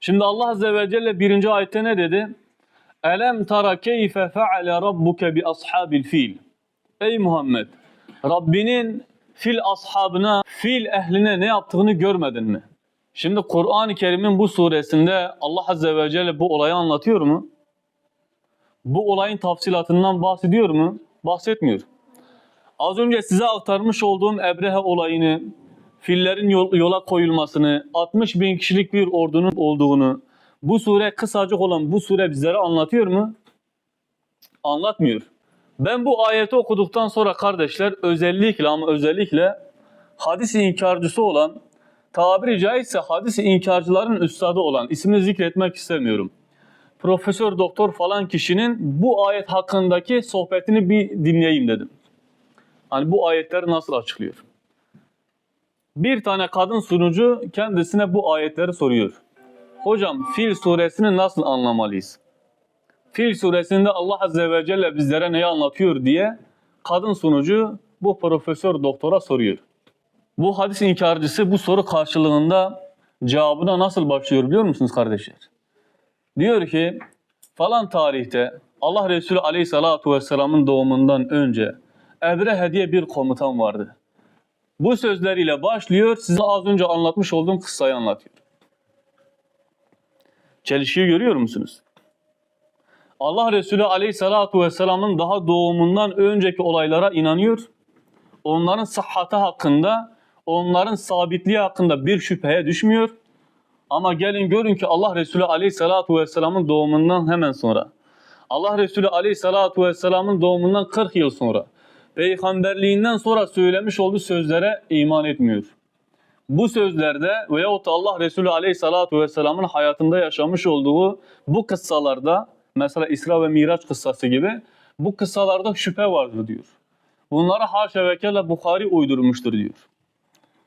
Şimdi Allah Azze ve Celle birinci ayette ne dedi? Elem tara keyfe feale rabbuke bi ashabil fil. Ey Muhammed! Rabbinin fil ashabına, fil ehline ne yaptığını görmedin mi? Şimdi Kur'an-ı Kerim'in bu suresinde Allah Azze ve Celle bu olayı anlatıyor mu? Bu olayın tafsilatından bahsediyor mu? Bahsetmiyor. Az önce size aktarmış olduğum Ebrehe olayını, fillerin yol- yola koyulmasını, 60 bin kişilik bir ordunun olduğunu, bu sure kısacık olan bu sure bizlere anlatıyor mu? Anlatmıyor. Ben bu ayeti okuduktan sonra kardeşler özellikle ama özellikle hadis inkarcısı olan, tabiri caizse hadis inkarcıların üstadı olan, ismini zikretmek istemiyorum. Profesör doktor falan kişinin bu ayet hakkındaki sohbetini bir dinleyeyim dedim. Hani bu ayetleri nasıl açıklıyor? Bir tane kadın sunucu kendisine bu ayetleri soruyor. Hocam Fil suresini nasıl anlamalıyız? Fil suresinde Allah Azze ve Celle bizlere neyi anlatıyor diye kadın sunucu bu profesör doktora soruyor. Bu hadis inkarcısı bu soru karşılığında cevabına nasıl başlıyor biliyor musunuz kardeşler? Diyor ki falan tarihte Allah Resulü Aleyhisselatü Vesselam'ın doğumundan önce Ebrehe diye bir komutan vardı. Bu sözleriyle başlıyor, size az önce anlatmış olduğum kıssayı anlatıyor. Çelişkiyi görüyor musunuz? Allah Resulü Aleyhisselatü Vesselam'ın daha doğumundan önceki olaylara inanıyor. Onların sıhhati hakkında, onların sabitliği hakkında bir şüpheye düşmüyor. Ama gelin görün ki Allah Resulü Aleyhisselatü Vesselam'ın doğumundan hemen sonra, Allah Resulü Aleyhisselatü Vesselam'ın doğumundan 40 yıl sonra, peygamberliğinden sonra söylemiş olduğu sözlere iman etmiyor. Bu sözlerde veyahut da Allah Resulü Aleyhisselatü Vesselam'ın hayatında yaşamış olduğu bu kıssalarda, mesela İsra ve Miraç kıssası gibi, bu kıssalarda şüphe vardır diyor. Bunları haşa ve kella Bukhari uydurmuştur diyor.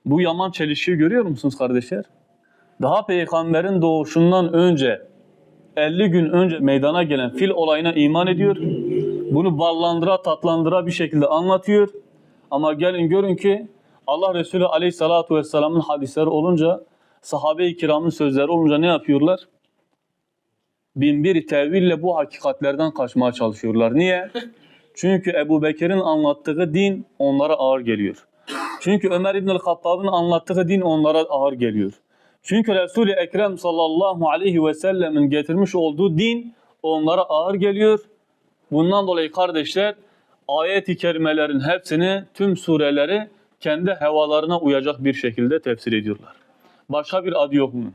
Bu yaman çelişkiyi görüyor musunuz kardeşler? Daha peygamberin doğuşundan önce 50 gün önce meydana gelen fil olayına iman ediyor. Bunu ballandıra tatlandıra bir şekilde anlatıyor. Ama gelin görün ki Allah Resulü Aleyhisselatü Vesselam'ın hadisleri olunca sahabe-i kiramın sözleri olunca ne yapıyorlar? Bin bir teville bu hakikatlerden kaçmaya çalışıyorlar. Niye? Çünkü Ebu Bekir'in anlattığı din onlara ağır geliyor. Çünkü Ömer İbnül Hattab'ın anlattığı din onlara ağır geliyor. Çünkü Resul-i Ekrem sallallahu aleyhi ve sellemin getirmiş olduğu din onlara ağır geliyor. Bundan dolayı kardeşler ayet-i kerimelerin hepsini, tüm sureleri kendi hevalarına uyacak bir şekilde tefsir ediyorlar. Başka bir adı yok bunun.